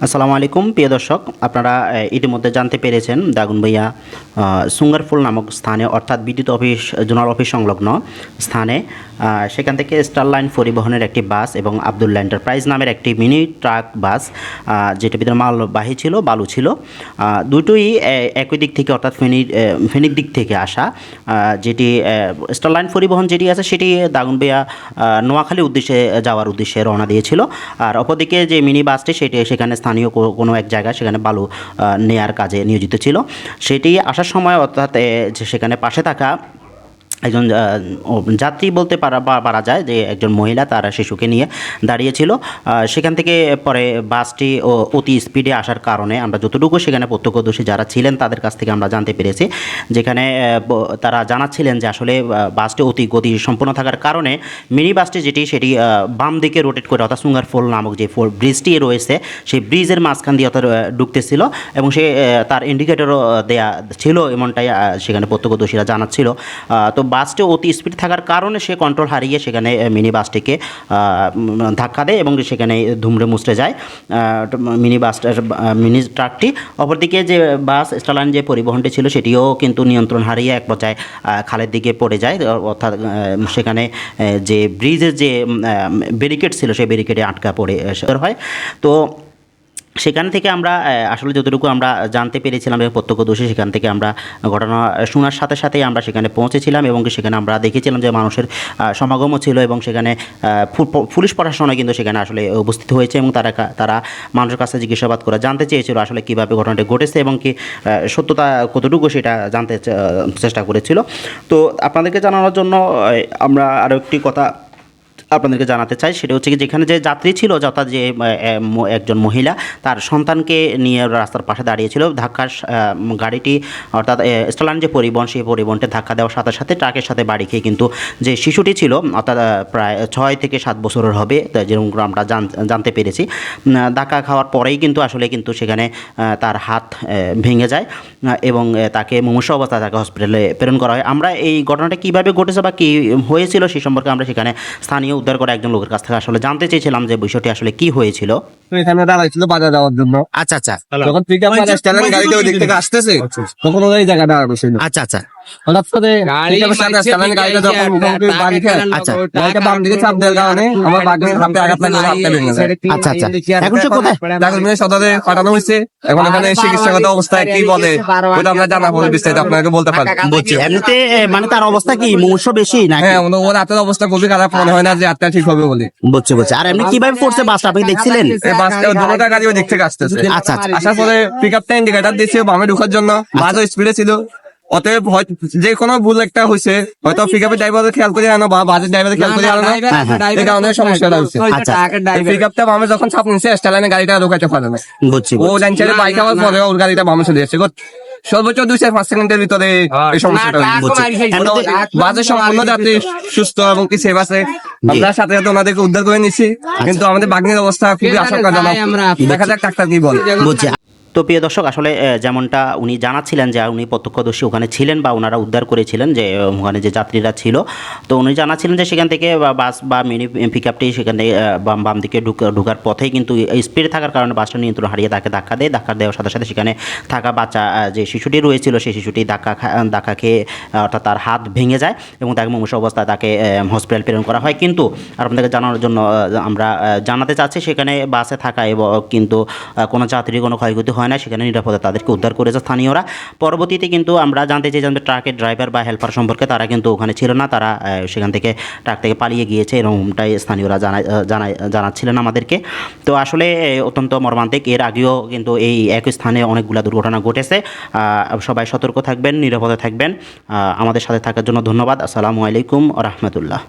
আসসালামু আলাইকুম প্রিয় দর্শক আপনারা ইতিমধ্যে জানতে পেরেছেন দাগুন ভাইয়া সুঙ্গারফুল নামক স্থানে অর্থাৎ বিদ্যুৎ অফিস জোনাল অফিস সংলগ্ন স্থানে সেখান থেকে স্টার লাইন পরিবহনের একটি বাস এবং আবদুল্লা এন্টারপ্রাইজ নামের একটি মিনি ট্রাক বাস যেটা ভিতরে মালবাহী ছিল বালু ছিল দুটোই একই দিক থেকে অর্থাৎ আহ, ফেনীর দিক থেকে আসা যেটি স্টার লাইন পরিবহন যেটি আছে সেটি দাগুনবিয়া নোয়াখালী উদ্দেশ্যে যাওয়ার উদ্দেশ্যে রওনা দিয়েছিল আর অপরদিকে যে মিনি বাসটি সেটি সেখানে স্থানীয় কোনো এক জায়গায় সেখানে বালু নেয়ার কাজে নিয়োজিত ছিল। সেটি আসার সময় অর্থাৎ সেখানে পাশে থাকা একজন যাত্রী বলতে পারা পারা যায় যে একজন মহিলা তার শিশুকে নিয়ে দাঁড়িয়েছিল। সেখান থেকে পরে বাসটি অতি স্পিডে আসার কারণে আমরা যতটুকু সেখানে প্রত্যক্ষদর্শী যারা ছিলেন তাদের কাছ থেকে আমরা জানতে পেরেছি। যেখানে তারা জানাচ্ছিলেন যে আসলে বাসটি অতি গতি সম্পন্ন থাকার কারণে মিনি বাসটি যেটি, সেটি বাম দিকে রোটেট করে অর্থাৎ সুঙ্গার ফোল নামক যে ফোল, ব্রিজটি রয়েছে, সেই ব্রিজের মাঝখান দিয়ে অর্থাৎ ঢুকতেছিল এবং সে তার ইন্ডিকেটরও দেয়া ছিল এমনটাই সেখানে প্রত্যক্ষদর্শীরা জানাচ্ছিল। তো বাসটি অতি স্পিড থাকার কারণে সে কন্ট্রোল হারিয়ে সেখানে মিনি বাসটিকে ধাক্কা দেয় এবং সেখানে ধুমড়ে মুচড়ে যায়। মিনি বাসটার মিনি ট্রাকটি অপরদিকে যে বাস স্টালাইন যে পরিবহনটি ছিল সেটিও কিন্তু নিয়ন্ত্রণ হারিয়ে এক পর্যায়ে খালের দিকে পড়ে যায়। অর্থাৎ সেখানে যে ব্রিজের যে ব্যারিকেড ছিল সেই ব্যারিকেডে আটকা পড়ে হয়। তো সেখান থেকে আমরা আসলে যতটুকু আমরা জানতে পেরেছিলাম এবং প্রত্যক্ষদর্শী সেখান থেকে আমরা ঘটনা শোনার সাথে সাথেই আমরা সেখানে পৌঁছেছিলাম এবং সেখানে আমরা দেখেছিলাম যে মানুষের সমাগমও ছিল এবং সেখানে পুলিশ প্রশাসনও কিন্তু সেখানে আসলে উপস্থিত হয়েছে এবং তারা তারা মানুষের কাছে জিজ্ঞাসাবাদ করে জানতে চেয়েছিল আসলে কীভাবে ঘটনাটি ঘটেছে এবং কি সত্যতা কতটুকু সেটা জানতে চেষ্টা করেছিল। তো আপনাদেরকে জানানোর জন্য আমরা আরও একটি কথা আপনাদেরকে জানাতে চাই, সেটা হচ্ছে কি যেখানে যে যাত্রী ছিল যথা যে একজন মহিলা, তার সন্তানকে নিয়ে রাস্তার পাশে দাঁড়িয়েছিল। ধাক্কার গাড়িটি অর্থাৎ স্টলান যে পরিবহন, সেই পরিবহনটি ধাক্কা দেওয়ার সাথে সাথে ট্রাকের সাথে বাড়ি খেয়ে কিন্তু যে শিশুটি ছিল, অর্থাৎ প্রায় ছয় থেকে সাত বছরের হবে যেরকম আমরা জান- জানতে পেরেছি ধাক্কা খাওয়ার পরেই কিন্তু আসলে কিন্তু সেখানে তার হাত ভেঙে যায় এবং তাকে মুমূর্ষ অবস্থায় তাকে হসপিটালে প্রেরণ করা হয়। আমরা এই ঘটনাটা কীভাবে ঘটেছে বা কী হয়েছিল সেই সম্পর্কে আমরা সেখানে স্থানীয় উদ্ধার করা একজন লোকের কাছ থেকে আসলে জানতে চেয়েছিলাম যে বিষয়টি আসলে কি হয়েছিল। এখানে দাঁড়াইছিল বাজার যাওয়ার জন্য। আচ্ছা আচ্ছা। যখন তুই স্ট্যান্ড গাড়িটা ওই দিক থেকে আসতেছে তখন ওই জায়গা দাঁড়ানো আচ্ছা আচ্ছা। হঠাৎ করে pick up stand এ স্ট্যান্ড গাড়িটা যখন মুখোমুখি বাড়ি খেয়ে আচ্ছা। গাড়িটা বাম দিকে চাপ দেওয়ার কারণে আমার বাগের হাতে আঘাত লাগে হাতটা ভেঙে যায় আচ্ছা আচ্ছা। এখন সে কোথায়? ডাক্তার মিলে সদরে পাঠানো হয়েছে। এখন এখানে চিকিৎসাগত অবস্থায় কি বলে? ওটা আমরা জানা পরে বিস্তারিত আপনাকে বলতে পারি বুঝছি এমনিতে মানে তার অবস্থা কি? মুমূর্ষ বেশি না হ্যাঁ ওর হাতের অবস্থা খুবই খারাপ মনে হয় না যে হাতটা ঠিক হবে বলে। বুঝছি বুঝছি। আর এমনি কীভাবে পড়ছে বাসটা? আপনি দেখছিলেন? বাসটা দুটা গাড়ি ওই দিক থেকে আসতেছে। আচ্ছা, আচ্ছা। আসার পরে পিক আপটা ইন্ডিকেটার দিয়েছে বামে ঢোকার জন্য। বাসও স্পিডে ছিল। অতএব হয়- যে কোনো ভুল একটা হয়েছে হয়তো পিক আপের ড্রাইভার খেয়াল করে আনো বা বাসের ড্রাইভার খেয়াল করে আনো না। হ্যাঁ, হ্যাঁ। এই কারণে সমস্যাটা হচ্ছে। আচ্ছা পিক আপটা বামে যখন নিচ্ছে স্টালাইনে গাড়িটা পারে না। বুঝছি ও জানছে যে বাইক আবার পরে ওর গাড়িটা বামে চলে যাচ্ছে। সর্বোচ্চ দুই চার পাঁচ সেকেন্ডের ভিতরে এই সমস্যাটা বাসের সম্পূর্ণ যাত্রী সুস্থ এবং কি সেভ আছে আমরা সাথে সাথে ওনাদেরকে উদ্ধার করে নিচ্ছি কিন্তু আমাদের বাগ্নের অবস্থা খুবই আশঙ্কাজনক। দেখা যাক ডাক্তার কি বলে। বুঝছি। তো প্রিয় দর্শক, আসলে যেমনটা উনি জানাচ্ছিলেন যে উনি প্রত্যক্ষদর্শী ওখানে ছিলেন বা ওনারা উদ্ধার করেছিলেন যে ওখানে যে যাত্রীরা ছিল, তো উনি জানাচ্ছিলেন যে সেখান থেকে বাস বা মিনি পিক আপটি সেখান থেকে বাম বাম দিকে ঢুক- ঢোকার পথেই কিন্তু স্পিড থাকার কারণে বাসটা নিয়ন্ত্রণ হারিয়ে তাকে ধাক্কা দেয়। ধাক্কা দেওয়ার সাথে সাথে সেখানে থাকা বাচ্চা যে শিশুটি রয়েছিল, সেই শিশুটি ধাক্কা ধাক্কা খেয়ে অর্থাৎ তার হাত ভেঙে যায় এবং তাকে মুমূর্ষ অবস্থায় তাকে হসপিটাল প্রেরণ করা হয়। কিন্তু আর আপনাদেরকে জানানোর জন্য আমরা জানাতে চাচ্ছি সেখানে বাসে থাকা এবং কিন্তু কোনো যাত্রীর কোনো ক্ষয়ক্ষতি হয় না, সেখানে নিরাপদে তাদেরকে উদ্ধার করেছে স্থানীয়রা। পরবর্তীতে কিন্তু আমরা জানতে চাই যে ট্রাকের ড্রাইভার বা হেল্পার সম্পর্কে তারা কিন্তু ওখানে ছিল না, তারা সেখান থেকে ট্রাক থেকে পালিয়ে গিয়েছে এরকমটাই স্থানীয়রা জানায় জানায়, জানাচ্ছিলেন আমাদেরকে। তো আসলে অত্যন্ত মর্মান্তিক। এর আগেও কিন্তু এই একই স্থানে অনেকগুলো দুর্ঘটনা ঘটেছে। সবাই সতর্ক থাকবেন, নিরাপদে থাকবেন। আমাদের সাথে থাকার জন্য ধন্যবাদ। আসসালামু আলাইকুম রহমতুল্লাহ।